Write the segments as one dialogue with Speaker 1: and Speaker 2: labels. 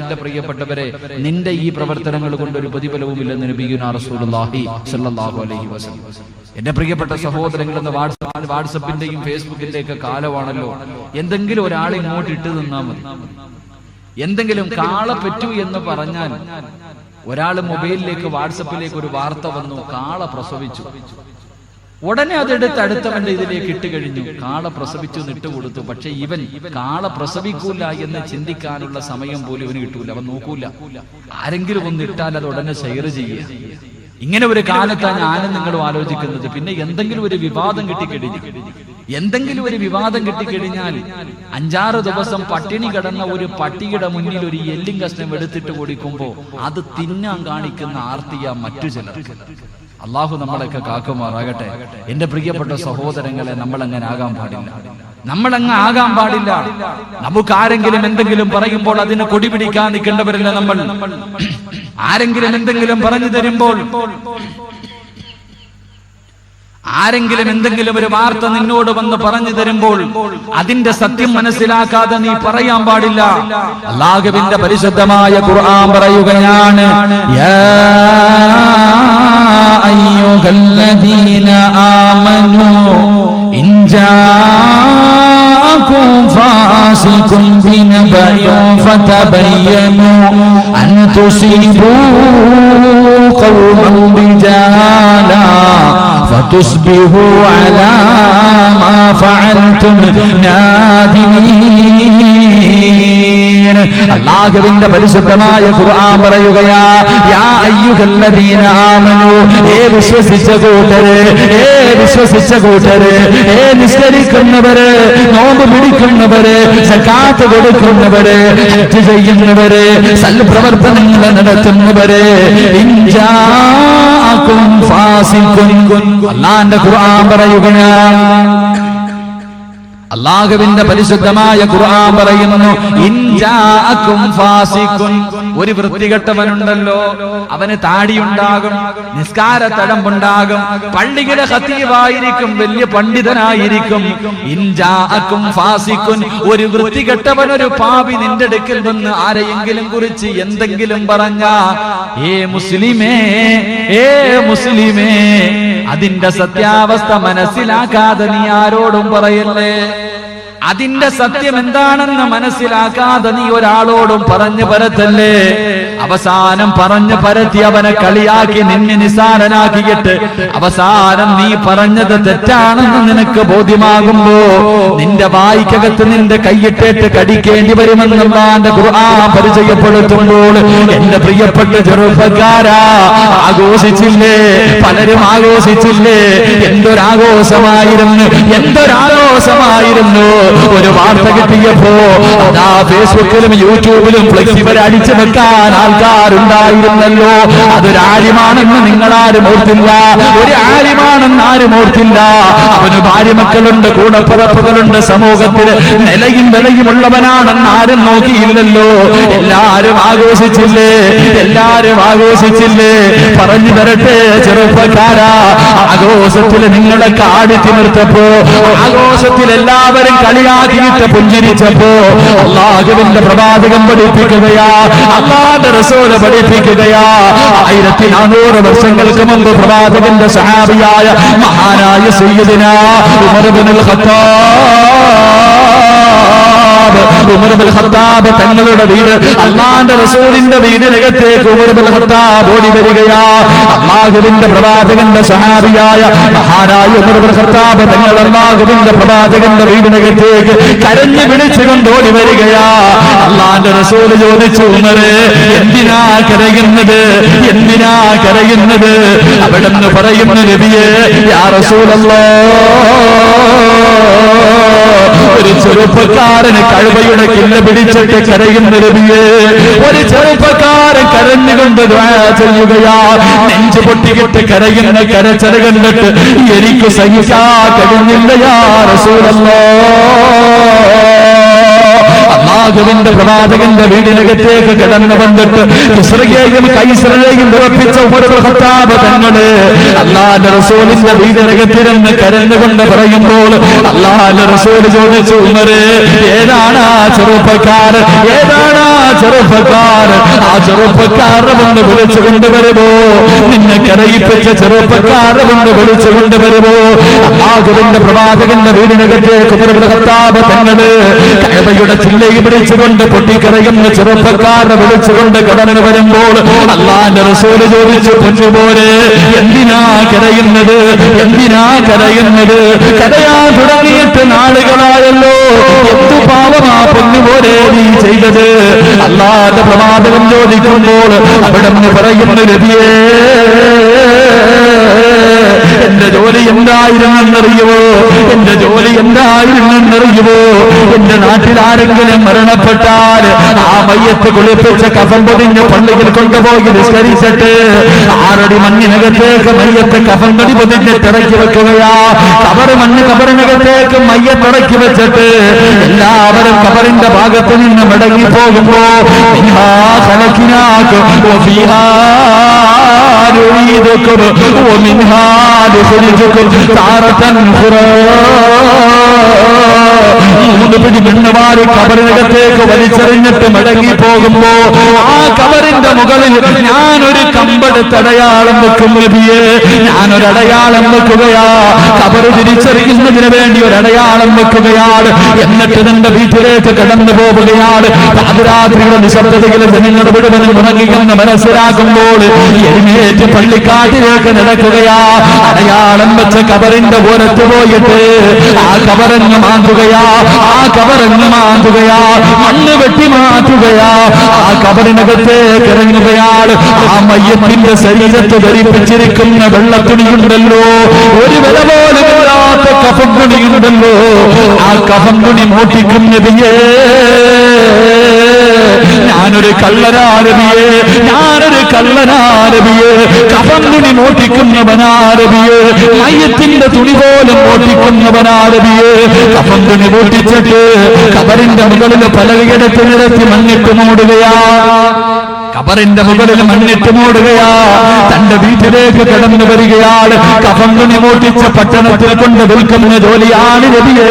Speaker 1: എന്റെ പ്രിയപ്പെട്ടവരെ നിന്റെ ഈ പ്രവർത്തനങ്ങൾ കൊണ്ട് ഒരു പ്രതിഫലവുമില്ലെന്ന് അലൈഹി വസല്ലം. എന്റെ പ്രിയപ്പെട്ട സഹോദരങ്ങൾ വാട്സപ്പിന്റെയും ഫേസ്ബുക്കിന്റെ ഒക്കെ കാലമാണല്ലോ. എന്തെങ്കിലും ഒരാൾ ഇങ്ങോട്ട് ഇട്ട് നിന്നാൽ മതി. എന്തെങ്കിലും കാള പറ്റൂ എന്ന് പറഞ്ഞാൽ ഒരാൾ മൊബൈലിലേക്ക് വാട്സപ്പിലേക്ക് ഒരു വാർത്ത വന്നു കാള പ്രസവിച്ചു. ഉടനെ അതെടുത്ത് അടുത്തവന്റെ ഇതിലേക്ക് ഇട്ട് കഴിഞ്ഞു. കാള പ്രസവിച്ചു നിട്ട് കൊടുത്തു പക്ഷെ ഇവൻ കാള പ്രസവിക്കൂല എന്ന് ചിന്തിക്കാനുള്ള സമയം പോലും ഇവന് കിട്ടൂല. അവൻ നോക്കൂല. ആരെങ്കിലും ഒന്ന് ഇട്ടാൽ അത് ഉടനെ ഷെയർ ചെയ്യുക ഇങ്ങനെ ഒരു കാലത്താണ് ഞാനും നിങ്ങളും ആലോചിക്കുന്നത്. പിന്നെ എന്തെങ്കിലും ഒരു വിവാദം കിട്ടിക്കഴിഞ്ഞു എന്തെങ്കിലും ഒരു വിവാദം കിട്ടിക്കഴിഞ്ഞാൽ അഞ്ചാറ് ദിവസം പട്ടിണി കിടന്ന ഒരു പട്ടിയുടെ മുന്നിൽ ഒരു എല്ലിംഗ് കഷ്ണം എടുത്തിട്ട് കൊടുക്കുമ്പോ അത് തിന്നാൻ കാണിക്കുന്ന ആർത്തിയ മറ്റു ചിലർക്ക് അള്ളാഹു നമ്മളൊക്കെ കാക്കുമാറാകട്ടെ. എന്റെ പ്രിയപ്പെട്ട സഹോദരങ്ങളെ നമ്മൾ അങ്ങനെ ആകാൻ പാടില്ല. നമ്മൾ നമ്മളങ്ങ് ആകാൻ പാടില്ല. നമുക്ക് ആരെങ്കിലും എന്തെങ്കിലും പറയുമ്പോൾ അതിന് കൊടി പിടിക്കാൻ നിൽക്കേണ്ടവരില്ല നമ്മൾ? ആരെങ്കിലും എന്തെങ്കിലും പറഞ്ഞു തരുമ്പോൾ ആരെങ്കിലും എന്തെങ്കിലും ഒരു വാർത്ത നിന്നോട് വന്ന് പറഞ്ഞു തരുമ്പോൾ അതിന്റെ സത്യം മനസ്സിലാക്കാതെ നീ പറയാൻ പാടില്ല. അള്ളാഹുവിന്റെ പരിശുദ്ധമായ ഖുർആൻ പറയുകയാണ് أيها الذين آمنوا إن جاءكم فاسق بنبأ فتبينوا أن تصيبوا قوما بجهالا فتصبحوا على ما فعلتم نادمين. അള്ളാഹുവിന്റെ പരിശുദ്ധമായ ഖുർആൻ പറയുകയാ യാ അയ്യുഹല്ലദീന ആമനു ഏ വിശ്വസിച്ച കൂട്ടര് ഏ വിശ്വസിച്ച കൂട്ടര് ഏ നിസ്കരിക്കുന്നവര് നോമ്പ് പിടിക്കുന്നവര് സക്കാത്ത് കൊടുക്കുന്നവര് ഹജ്ജ് ചെയ്യുന്നവര് സൽപ്രവർത്തനങ്ങൾ നടത്തുന്നവര് ഇൻജാഅകും ഫാസിഖുൻ. അള്ളാന്റെ ഖുർആൻ പറയുകയാണ് അള്ളാഹുവിന്റെ പരിശുദ്ധമായ ഖുർആൻ പറയുന്നു ഒരു വൃത്തികെട്ടവനുണ്ടല്ലോ അവന് താടിയുണ്ടാകും നിസ്കാര തടമ്പുണ്ടാകും പള്ളിയിലെ ഖതീബായിരിക്കും വലിയ പണ്ഡിതനായിരിക്കും. ഇൻജാഅകും ഫാസിഖുൻ. ഒരു വൃത്തികെട്ടവൻ ഒരു പാപി നിന്റെ അടുക്കൽ വന്ന് ആരെയെങ്കിലും കുറിച്ച് എന്തെങ്കിലും പറഞ്ഞ ഏ മുസ്ലിമേ ഏ മുസ്ലിമേ അതിന്റെ സത്യാവസ്ഥ മനസ്സിലാക്കാതെ നീ ആരോടും പറയല്ലേ? അതിന്റെ സത്യം എന്താണെന്ന് മനസ്സിലാക്കാതെ നീ ഒരാളോടും പറഞ്ഞു പരത്തല്ലേ? അവസാനം പറഞ്ഞു പരത്തി അവനെ കളിയാക്കി നിന്നെ നിസാരനാക്കിയിട്ട് അവസാനം നീ പറഞ്ഞത് തെറ്റാണെന്ന് നിനക്ക് ബോധ്യമാകുമ്പോ നിന്റെ വായിക്കകത്ത് നിന്റെ കൈയിട്ടേറ്റ് കടിക്കേണ്ടി വരുമെന്നുള്ള പരിചയപ്പെടുത്തുമ്പോൾ എന്റെ പ്രിയപ്പെട്ട ചെറുപ്പക്കാരാ ആഘോഷിച്ചില്ലേ? പലരും ആഘോഷിച്ചില്ലേ? എന്തൊരാഘോഷമായിരുന്നു? എന്തൊരാഘോഷമായിരുന്നു ഒരു വാർത്ത കിട്ടിയപ്പോ അതാ ഫേസ്ബുക്കിലും യൂട്യൂബിലും ഫ്ലെക്സിബിൾ അടിച്ചു വെക്കാൻ ആൾക്കാരുണ്ടായിരുന്നല്ലോ. അതൊരാര്യമാണെന്ന് നിങ്ങളാരും ഓർത്തില്ല. ഒരു ആര്യമാണെന്ന് ആരും ഓർത്തില്ല. അവന് ഭാര്യ മക്കളുണ്ട് കൂടപ്പുറപ്പുകളുണ്ട് സമൂഹത്തിൽ നിലയും വിലയുമുള്ളവനാണെന്ന് ആരും നോക്കിയില്ലല്ലോ. എല്ലാരും ആഘോഷിച്ചില്ലേ? എല്ലാരും ആഘോഷിച്ചില്ലേ? പറഞ്ഞു തരട്ടെ ചെറുപ്പക്കാരാ. ആഘോഷത്തിൽ നിങ്ങളെ കാടി തിമിർത്തപ്പോ ആഘോഷത്തിൽ എല്ലാവരും കളിയാക്കിയിട്ട് പുഞ്ചിരിച്ചപ്പോ അള്ളാഹുവിന്റെ പ്രവാചകം പഠിപ്പിക്കുകയാ അള്ളാന്റെ റസൂൽ പഠിപ്പിക്കുകയാ. ആയിരത്തി നാനൂറ് വർഷങ്ങൾക്ക് മുമ്പ് പ്രവാചകന്റെ സഹാബിയായ മഹാനായ സയ്യിദിന Umar ibnul Khattab Umar ibnul Khattab തങ്ങളുടെ വീട് അള്ളാന്റെ റസൂലിന്റെ വീടിനകത്തേക്ക് ഉമർ ഇബ്നുൽ ഖത്താബ് ഓടി വരികയാ. അള്ളാഹുവിന്റെ പ്രവാചകന്റെ സഹാബിയായ മഹാനായ ഉമർ ഇബ്നുൽ ഖത്താബ് തങ്ങൾ അള്ളാഹുവിന്റെ പ്രവാചകന്റെ വീടിനകത്തേക്ക് കരഞ്ഞു പിടിച്ചുകൊണ്ട് ഓടി വരികയാ. അള്ളാന്റെ റസൂൽ ചോദിച്ചു എന്തിനാ കരയുന്നത്? എന്തിനാ കരയുന്നത്? അവിടെന്ന് പറയുന്ന നബിയെ യാ റസൂലല്ലോ. ഒരു ചെറുപ്പക്കാരന് കഴുവയുടെ കില്ല പിടിച്ചിട്ട് കരയുന്ന നബിയെ ഒരു ചെറുപ്പക്കാരൻ കരഞ്ഞുകൊണ്ട് ദ്വാ ചെയ്യുകയാ. നെഞ്ചു പൊട്ടിക്കിട്ട് കരയുന്ന കരച്ചര കണ്ടിട്ട് എനിക്ക് സഹിക്കാ കഴിഞ്ഞില്ലയാ റസൂലല്ലോ. അള്ളാഹുവിന്റെ പ്രവാചകന്റെ വീടിനകത്തേക്ക് കിടന്നു വന്നിട്ട് ഇസ്രയേയും കൈസറയെയും ഉറപ്പിച്ച ഖത്താബ് തങ്ങൾ അള്ളാന്റെ റസൂലിന്റെ വീടിനകത്തിരുന്ന് കരഞ്ഞുകൊണ്ട് പറയുമ്പോൾ അള്ളാന്റെ റസൂൽ ചോദിച്ചു ഉമര് ഏതാണ് ആ ചെറുപ്പക്കാരൻ? ഏതാണ് ആ ചെറുപ്പക്കാരൻ ആ ചെറുപ്പക്കാരെ വന്ന് വിളിച്ചു കൊണ്ടുവരുമോ നിന്നെ കരയിപ്പിച്ച ചെറുപ്പക്കാരെ വന്ന് വിളിച്ചു കൊണ്ടുവരുമോ ആകുവിന്റെ പ്രവാചകന്റെ വീടിനകത്തേക്ക് കത്താപ തങ്ങൾ കഴവയുടെ ചില്ലയിൽ പിടിച്ചുകൊണ്ട് പൊട്ടിക്കരയുന്ന ചെറുപ്പക്കാരനെ വിളിച്ചുകൊണ്ട് കടന്നു വരുമ്പോൾ അള്ളാന്റെ റസൂൽ ചോദിച്ചു പൊന്നുപോലെ എന്തിനാ കരയുന്നത്? എന്തിനാ കരയുന്നത്? കരയാൻ തുടങ്ങിയിട്ട് നാളുകളായല്ലോ. എന്തു പാവമാ പൊന്നുപോലെ നീ ചെയ്തത്? അല്ലാതെ പ്രവാചകം ചോദിക്കുമ്പോൾ അവിടെ പറയുന്ന രവിയേ എന്റെ ജോലി എന്തായിരുന്നെന്നറിയുമോ എന്റെ ജോലി എന്തായിരുന്നെന്നറിയുമോ എന്റെ നാട്ടിൽ ആരെങ്കിലും മരണപ്പെട്ടാൽ ആ മയ്യത്ത് കുളിപ്പിച്ച കഫം പൊതിഞ്ഞ് പള്ളിയിൽ കൊണ്ടുപോയി നിസ്കരിച്ചിട്ട് ആറടി മണ്ണിനകത്തേക്ക് മയ്യത്ത് കഫം കടി പൊതിഞ്ഞ് തിറക്കി വെക്കുകയാ. കബറ് മണ്ണ് കബറിനകത്തേക്ക് മയ്യത്ത് ഇറക്കി വെച്ചിട്ട് എല്ലാവരും കബറിന്റെ ഭാഗത്ത് നിന്ന് മടങ്ങി പോകുമ്പോ മിൻഹാ ഖലഖ്നാകും മൂന്ന് പിടി പെണ്ണുമാര് കബറിനകത്തേക്ക് വലിച്ചെറിഞ്ഞിട്ട് മടങ്ങി പോകുമ്പോ ആ കബറിന്റെ മുകളിൽ ഞാനൊരു കമ്പെടുത്ത് അടയാളം വെക്കും നബിയെ ഞാനൊരു അടയാളം വെക്കുകയാ കബറ് തിരിച്ചറിയുന്നതിന് വേണ്ടി ഒരു അടയാളം വെക്കുകയാണ് എന്നിട്ട് നിന്റെ വീട്ടിലേക്ക് കടന്നു പോവുകയാണ് രാത്രിയുടെ നിശബ്ദതയിൽ നിങ്ങൾ വിടുവന് മുടങ്ങിയെന്ന് മനസ്സിലാക്കുമ്പോൾ എഴുന്നേറ്റ് പള്ളിക്കാട്ടിലേക്ക് നടക്കുകയാ അടയാളം വെച്ച കബറിന്റെ പുറത്ത് പോയിട്ട് ആ കബറങ്ങ് മാന്തുകയാ ആ കബറങ്ങ് മാന്തുകയാ മണ്ണ് വെട്ടി മാറ്റുകയാ ആ കബറിനകത്തേക്ക് ഇറങ്ങുകയാണ് ആ മയ്യത്തിന്റെ ശരീരത്ത് ധരിപ്പിച്ചിരിക്കുന്ന വെള്ളത്തുണിയുണ്ടല്ലോ. ഒരു വില പോലെ ഇല്ലാത്ത കഫം തുണിയുണ്ടല്ലോ ആ കഫം തുണി മോട്ടിക്കുന്നതിയേ ഞാനൊരു കള്ളനാരബിയെ ഞാനൊരു കള്ളനാരബിയെ കഫം തുണി മോട്ടിക്കുന്നവനാരബിയെ മയത്തിന്റെ തുണി പോലും മോട്ടിക്കുന്നവനാരബിയെ കഫം തുണി മോട്ടിച്ചിട്ട് കബറിന്റെ മുകളിൽ പലകിടത്ത് നിരത്തി മണ്ണിട്ട് മൂടുകയാ. കബറിന്റെ മുകളിൽ മണ്ണിട്ട് മൂടുകയാ. തന്റെ വീട്ടിലേക്ക് കടന്നു വരികയാണ്. കഫം തുണി മോട്ടിച്ച പട്ടണത്തിൽ കൊണ്ട് വിൽക്കുന്ന ജോലിയാണ് രവിയേ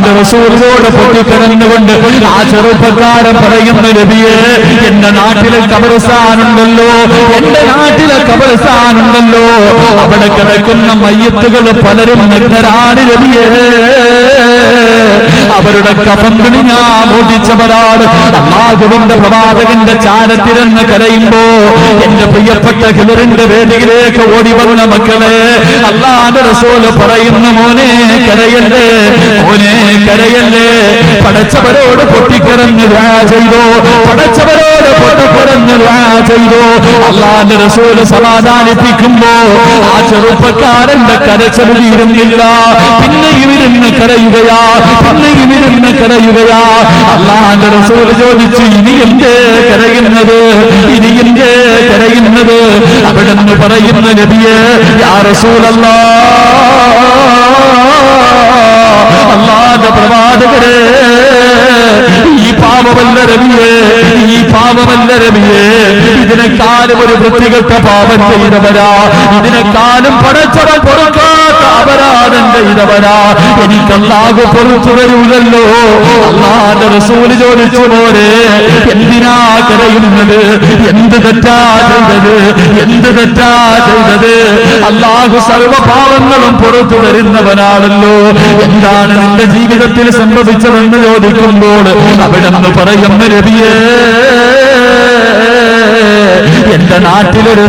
Speaker 1: അള്ളാന്റെ റസൂലിനോട് പൊട്ടിക്കരഞ്ഞുകൊണ്ട് ആ ചെറുപ്പക്കാരൻ പറയുന്ന നബിയെ എന്റെ നാട്ടിലെ കബർസ്ഥാനുണ്ടല്ലോ എന്റെ നാട്ടിലെ കബർസ്ഥാനുണ്ടല്ലോ. അവിടെ കിടക്കുന്ന മയ്യത്തുകൾ പലരും നഗ്നരാണ് നബിയെ. അവരുടെ കഫന്തിന് ഞാൻ പ്രവാചകന്റെ ചാരത്തിരന്ന് കരയുമ്പോ എന്റെ പ്രിയപ്പെട്ട ഹിലറിന്റെ വേദിയിലേക്ക് ഓടി വന്ന മക്കളെ അള്ളാന്റെ റസൂൽ പറയുന്ന മോനെ കരയല്ലേ മോനെ കരയല്ലേ. പടച്ചവരോട് പൊട്ടിക്കരഞ്ഞ് ചെയ്തോ പടച്ചവരോട് പൊട്ടിക്കരഞ്ഞ് ദുആ ചെയ്തോ. അള്ളാന്റെ റസൂൽ സമാധാനിപ്പിക്കുമ്പോ ആ ചെറുപ്പക്കാരന്റെ കരച്ചവരിയിരുന്നില്ല പിന്നെ ഇവരിന്ന് കരയുകയാ. പിന്നെ ഇവരിന്ന് കരയുകയാ അള്ളാന്റെ റസൂൽ ചോദിച്ചു ഇനി എന്റെ കരയുന്നത്? ഇനി എന്റെ കരയുന്നത്? അവിടെ നിന്ന് പറയുന്ന നബിയെ യാ റസൂലല്ലാ അള്ളാന്റെ പ്രവാചകരെ ഈ പാപമല്ല രവിയെ ഈ പാപമല്ല രവിയെ ഇതിനെക്കാളും ഒരു വൃത്തികെട്ട പാപം ചെയ്തവരാ. ഇതിനെക്കാളും പടച്ചവൻ പൊറുക്കാത്ത അപരാധം ചെയ്തവരാ എനിക്കല്ലാകെ പൊറുത്തു വരൂലല്ലോ അള്ളാന്റെ റസൂൽ ചോദിച്ചു പോലെ എന്തിനാ കരയുന്നത്? എന്ത് തെറ്റാ ചെയ്തത്? എന്ത് തെറ്റാ ചെയ്തത്? അള്ളാഹു പുറത്തു വരുന്നവനാണല്ലോ. എന്താണ് നിന്റെ ജീവിതത്തിൽ സംഭവിച്ചതെന്ന് ചോദിക്കുമ്പോൾ അവിടെ നിന്ന് പറയുന്ന രവിയേ എന്റെ നാട്ടിലൊരു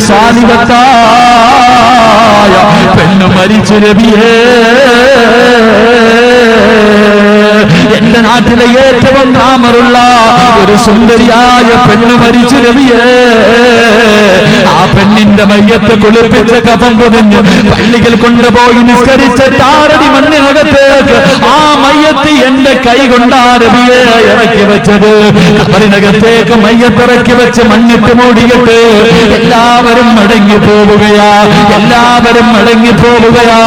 Speaker 1: സാലിവത്തായ പെണ്ണ് മരിച്ചു രവിയേ എന്റെ നാട്ടിലെ ഏറ്റവും താമറുള്ള ഒരു സുന്ദരിയായ പെണ്ണ് മരിച്ചു രവിയേ ആ പെണ്ണിന്റെ മയ്യത്ത് കുളിപ്പിച്ച കഫം പൊതിഞ്ഞ് പള്ളികൾ കൊണ്ടുപോയി നിസ്കരിച്ച താരടി മണ്ണിനകത്തേക്ക് ആ മയ്യത്ത് എന്റെ കൈ കൊണ്ടാ രവിയെ ഇറക്കി വെച്ചത്.
Speaker 2: കബറിനകത്തേക്ക് മയ്യത്തിറക്കി വെച്ച് മണ്ണിട്ട് മൂടിയിട്ട് എല്ലാവരും മടങ്ങി പോവുകയാ. എല്ലാവരും മടങ്ങി പോവുകയാ.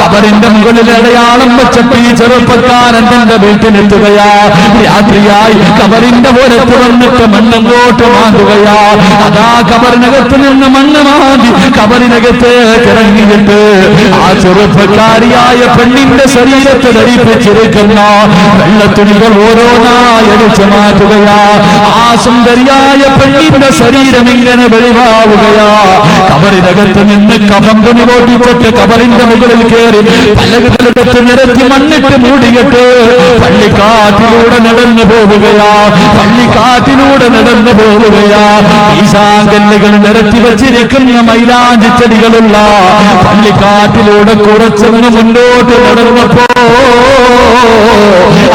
Speaker 2: കബറിന്റെ മുകളിൽ അടയാളം വെച്ചപ്പോ ചെറുപ്പക്കാരൻ തന്റെ വീട്ടിലെത്തുകയാ. രാത്രിയായി കബറിന്റെ പുറത്ത് വന്നിട്ട് മണ്ണങ്ങോട്ട് മാറുകയാ അതാ കബറിനകത്ത് നിന്ന് മണ്ണ് മാറി കബറിനകത്തേക്ക് ഇറങ്ങിയിട്ട് ആ ചെറുപ്പക്കാരിയായ പെണ്ണിന്റെ ശരീരത്തെ ധരിപ്പിച്ചിരിക്കുന്ന വെള്ളത്തുണികൾ ഓരോന്നായി അടിച്ചു മാറ്റുകയാ. ആ സുന്ദരിയായ പെണ്ണിന്റെ ശരീരം ഇങ്ങനെ വെളിവാവുകയാ. കബറിനകത്ത് നിന്ന് കഫം തുണി ഓടിപ്പെട്ട് കബറിന്റെ മുകളിൽ കയറി പലകത്തിലെടുത്ത് നിരത്തി മണ്ണിട്ട് മൂടിയിട്ട് പള്ളിക്കാറ്റിലൂടെ നടന്നു പോവുകയാ. പള്ളിക്കാറ്റിലൂടെ നടന്നു പോവുകയാ. ഈശാങ്കല്ലുകൾ നിരത്തി വെച്ചിരിക്കുന്ന മൈലാഞ്ചി ചെടികളുള്ള പള്ളിക്കാറ്റിലൂടെ കുറച്ചൊന്ന് മുന്നോട്ട് നടന്നപ്പോ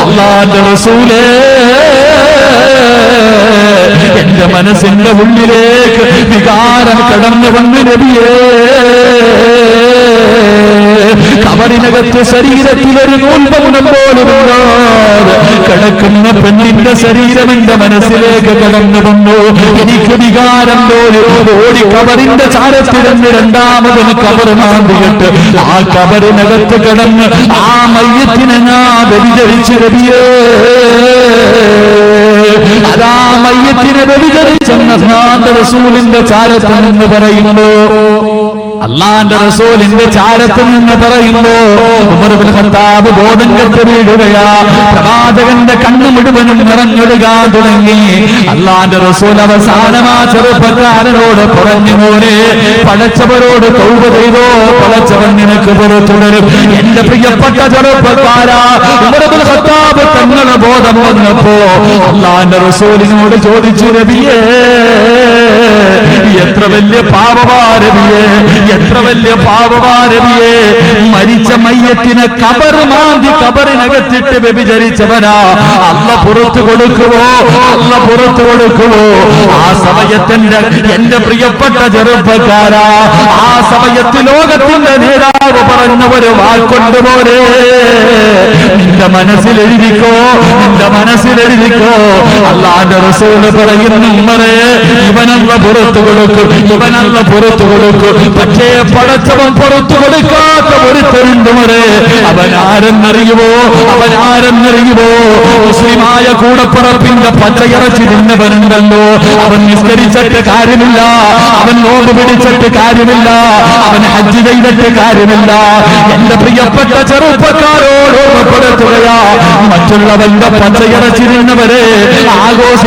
Speaker 2: അള്ളാന്റെ റസൂലേ എന്റെ മനസ്സിന്റെ ഉള്ളിലേക്ക് വികാരം കടന്നു വന്ന് നബിയേ. കബറിനകത്ത് ശരീരത്തിൽ ഒരു നൂൽപൗനം പോലും കിടക്കുന്ന പെണ്ണിന്റെ ശരീരം എന്റെ മനസ്സിലേക്ക് കടന്നു വന്നു. എനിക്ക് വികാരം പോലും ഓടി കബറിന്റെ ചാരത്തിരുന്ന് രണ്ടാമതൊരു കബർ മാന്തിയിട്ട് ആ കബറിനകത്ത് കിടന്ന് ആ മയ്യത്തിനെ ഞാൻ വ്യതിചരിച്ച് രവിയേ. അതാ മയ്യത്തിനെ വ്യതിചരിച്ചെന്ന ഭ്രാന്ത റസൂലിന്റെ ചാരത്തിൽ നിന്ന് പറയുമ്പോ അള്ളാന്റെ റസൂലിന്റെ ചാരത്തിൽ നിന്ന് പറയുമ്പോ ഖത്താബ് ബോധം കെട്ട് വീഴുകയാ. പ്രവാചകന്റെ കണ്ണു മുഴുവനും നിറഞ്ഞിടുക തുടങ്ങി. അള്ളാന്റെ റസൂൽ അവസാനമാ ചെറുപ്പക്കാരനോട് പറഞ്ഞു മോനെ പടച്ചവരോട് തൗബ ചെയ്തോ? പടച്ചവൻ നിനക്ക് തുടരും. എന്റെ പ്രിയപ്പെട്ട ചെറുപ്പക്കാരാ ഖത്താബ് തങ്ങളെ ബോധം വന്നപ്പോ അള്ളാന്റെ റസൂലിനോട് ചോദിച്ചു രവിയേ എത്ര വലിയ പാപമാരവിയെ എത്ര വലിയ പാപവാരവിയെ മരിച്ച മയ്യത്തിനെ കബർ മാന്തി കബറിനകത്തിട്ട് വ്യഭിചരിച്ചവനാ. അല്ല പുറത്തു കൊടുക്കുവോ? അല്ല പുറത്തു കൊടുക്കുവോ? ആ സമയത്തിന്റെ എന്റെ പ്രിയപ്പെട്ട ചെറുപ്പക്കാരാ. ആ സമയത്ത് ലോകത്തിന്റെ നേതാവ് പറഞ്ഞ ഒരു വാക്കുണ്ട് നിന്റെ മനസ്സിൽ എഴുതിക്കോ? നിന്റെ മനസ്സിൽ എഴുതിക്കോ? അല്ലാന്റെ റസൂൽ പറയുന്നു ഇവനല്ല പുറത്തു കൊടുക്കും ഇവനല്ല പുറത്തു കൊടുക്കും. പക്ഷേ പടച്ചവൻ പുറത്തു കൊടുക്കാത്ത ഒരുത്തരുണ്ട് മറേ. അവൻ ആരെന്നറിയുവോ? അവൻ ആരെന്നറിയുവോ? മുസ്ലിമായ കൂടപ്പുറപ്പിന്റെ പച്ചയിറച്ചി തിന്നവനുണ്ടല്ലോ അവൻ നിസ്കരിച്ചിട്ട് കാര്യമില്ല. അവൻ നോമ്പ് പിടിച്ചിട്ട് കാര്യമില്ല. അവൻ ഹജ്ജ് ചെയ്തിട്ട് കാര്യമില്ല. എന്റെ പ്രിയപ്പെട്ട ചെറുപ്പക്കാരോട് ഓർമ്മപ്പെടുത്തുകയാ. മറ്റുള്ളവന്റെ പച്ചയിറച്ചി തിന്നവരെ ആഘോഷി